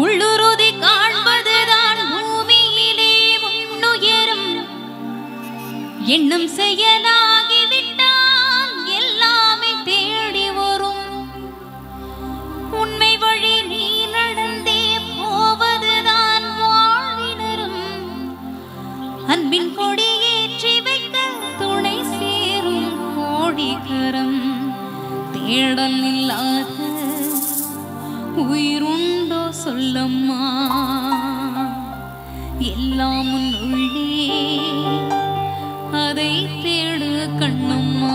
உள்ளுறுதி காண்பதுதான் பூமியிலே முன்னுயரும். எண்ணம் செயலாகிவிட்டால் எல்லாமே தேடி வரும். உண்மை வழி நீ நடந்தே போவதுதான் வாழினரும் அன்பின் கொடி ஏற்றி வைக்க துணை சேரும் கோடிகரம். தேடல் இல்லாத உயிரும் சொல்லம்மா. எல்லாம் உள்ளே. அதை தேடு கண்ணம்மா.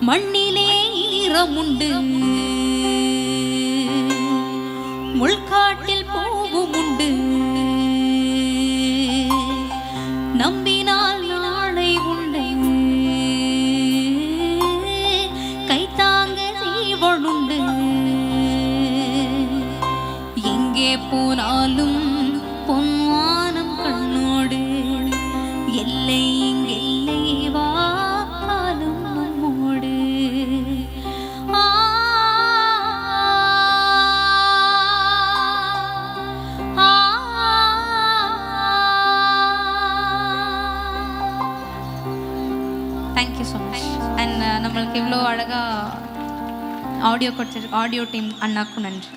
மண்ணிலே ஈரமுண்டு முள்காட்டில் பூவும் உண்டு. நம்பினால் நாளை உண்டை. போனாலும் பொன்வானம் கண்ணோடு எல்லை இங்கெல்லை வாழும் நம்மோடு. தேங்க்யூ ஸோ மச் அண்ட் நம்மளுக்கு இவ்வளோ அழகாக ஆடியோ கொடுத்துருக்கு ஆடியோ டீம் அண்ணாக்கும் நன்றி.